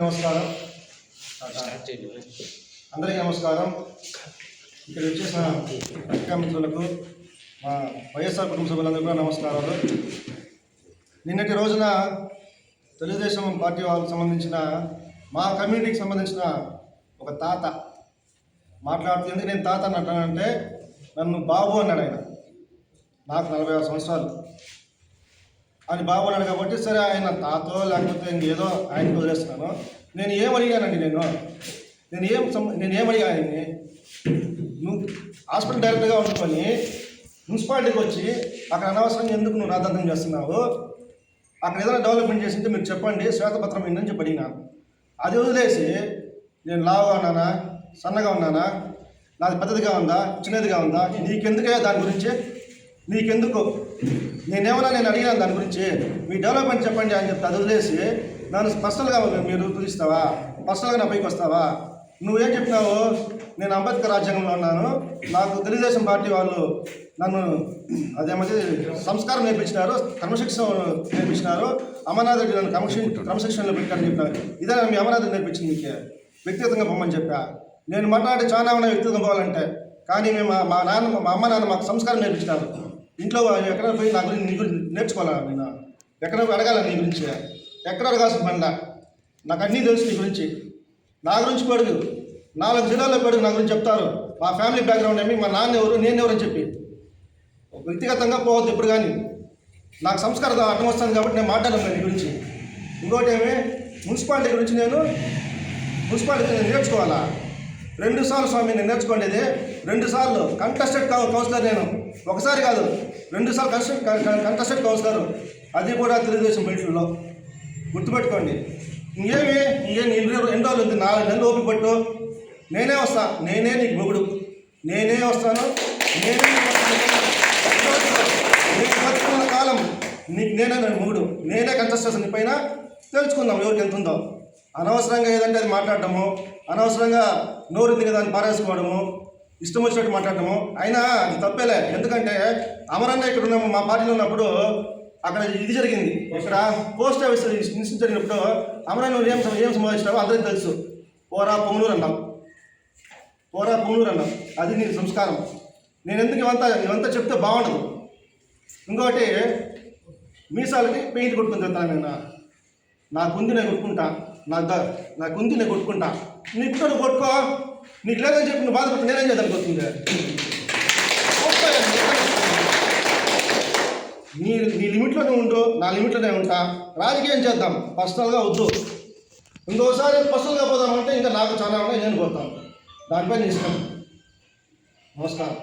నమస్కారం. అందరికీ నమస్కారం. ఇక్కడ వచ్చేసిన పత్రికా మిత్రులకు మా వైఎస్ఆర్ కుటుంబ సభ్యులందరూ కూడా నమస్కారాలు. నిన్నటి రోజున తెలుగుదేశం పార్టీ వాళ్ళకి సంబంధించిన మా కమ్యూనిటీకి సంబంధించిన ఒక తాత మాట్లాడుతూ ఎందుకు నేను తాత అంటానంటే నన్ను బాబు అన్నాడు ఆయన. నాకు నలభై ఆరు సంవత్సరాలు. అని బాబు అన్నాడు కాబట్టి సరే ఆయన తాతో లేకపోతే ఇంకేదో ఆయనకి వదిలేస్తున్నాను. నేను ఏం అడిగానండి నేను? నేను ఏం సం- నేను ఏం అడిగా ఆయన్ని? నువ్వు హాస్పిటల్ డైరెక్ట్గా ఉండుకొని మున్సిపాలిటీకి వచ్చి అక్కడ అనవసరంగా ఎందుకు నువ్వు రాద్ధాంతం చేస్తున్నావు? అక్కడ ఏదైనా డెవలప్మెంట్ చేసింటే మీరు చెప్పండి శ్వేతపత్రం ఏంటని చెప్పి అడిగినాను అది వదిలేసి నేను లావుగా ఉన్నానా? సన్నగా ఉన్నానా? నాది పెద్దదిగా ఉందా? చిన్నదిగా ఉందా? నీకెందుకే దాని గురించి? నీకెందుకు? నేనేమన్నా నేను అడిగాను దాని గురించి? మీ డెవలప్మెంట్ చెప్పండి అని అది వదిలేసి నన్ను పర్సనల్గా మీరు పిలుస్తావా? పర్సనల్గా నా పైకి వస్తావా? నువ్వేం చెప్పినావు? నేను అంబేద్కర్ రాజ్యాంగంలో ఉన్నాను. నాకు తెలుగుదేశం పార్టీ వాళ్ళు నన్ను అదేమంటే సంస్కారం నేర్పించినారు క్రమశిక్షణ నేర్పించినారు. అమర్నాథ్ రెడ్డి నన్ను క్రమశి క్రమశిక్షణలో పెట్టాను చెప్పినారు. ఇదే మీ అమర్నాథ్ నేర్పించింది నీకు? వ్యక్తిగతంగా పొమ్మని చెప్పా? నేను మాట్లాడి చాలా ఉన్నాయి వ్యక్తిగతం పోవాలంటే కానీ మేము మా- మా నాన్న మా అమ్మ నాన్న మాకు సంస్కారం నేర్పించినారు. ఇంట్లో ఎక్కడ పోయి నా గురించి నీ గురించి నేర్చుకోవాలా నేను? ఎక్కడ అడగాల నీ గురించి? ఎక్కడ అడగాల్సిన పనిలా? నాకు అన్నీ తెలుసు నీ గురించి. నా గురించి పడుగు. నాలుగు జిల్లాల్లో పడుగు నా గురించి చెప్తారు. మా ఫ్యామిలీ బ్యాక్గ్రౌండ్ ఏమి? మా నాన్న ఎవరు? నేను ఎవరని చెప్పి. వ్యక్తిగతంగా పోవద్దు ఎప్పుడు కానీ. నాకు సంస్కారం అర్థం వస్తుంది కాబట్టి నేను మాట్లాడను నీ గురించి. ఇంకోటి ఏమి? మున్సిపాలిటీ గురించి నేను మున్సిపాలిటీ నేను నేర్చుకోవాలా? రెండు సార్లు స్వామి నేను నేర్చుకోండి రెండు సార్లు. కంటెస్టెడ్ కౌన్సిలర్ నేను. ఒకసారి కాదు. రెండు సార్లు కంటెస్టెడ్ కంటెస్టెడ్ కౌన్సిలర్ అది కూడా తెలుగుదేశం బెల్ట్లో గుర్తుపెట్టుకోండి. ఇంకేమి? ఇంకేం ఎన్ని రోజులు రోజులు ఉంది? నాలుగు నెలలు ఓపిక పట్టు. నేనే వస్తా. నేనే నీకు మొగుడు. నేనే వస్తాను. నేనే నీకు బతుకున్న కాలం. నీకు నేనే నేను మొగుడు. నేనే కంటెస్టేషన్ నీ పైన తెలుసుకుందాం ఎవరికి ఎంత ఉందో. అనవసరంగా ఏదంటే అది మాట్లాడటము అనవసరంగా నోరు తిరిగి దాన్ని పారేసుకోవడము ఇష్టం వచ్చినట్టు మాట్లాడటము. అయినా అది తప్పేలే. ఎందుకంటే అమరన్న ఇక్కడ ఉన్నాము మా పార్టీలో ఉన్నప్పుడు అక్కడ ఇది జరిగింది. ఇక్కడ పోస్ట్ ఆఫీస్ ఇన్సిడెంట్ జరిగినప్పుడు అమరన్న ఏం ఏం సంభవించినావో అందరికీ తెలుసు. పోరా పొంగనూరు అన్నాం. పోరా పొంగనూరు అన్నాం. అది నీ సంస్కారం. నేను ఎందుకు ఇవంతా ఇవంతా చెప్తే బాగుండదు. ఇంకొకటి మీసాలకి పెయింట్ కొట్టుకుని చెప్తాను నేను. నాకుంది నేను కొట్టుకుంటా. నా ద నాకుంది నేను కొట్టుకుంటా. నీ కూడా కొట్టుకో. నీకు లేదని చెప్పి నువ్వు బాధపడి నేనేం చేయాలనుకుంటుంది నీ నీ లిమిట్లోనే ఉండు. నా లిమిట్లోనే ఉంటా. రాజకీయం చేద్దాం. పర్సనల్గా వద్దు. ఇంకోసారి పర్సనల్గా పోదామంటే ఇంకా నాకు చాలా ఉన్నాయి నేను పోతాను. దానిపై నీ ఇష్టం. నమస్కారం.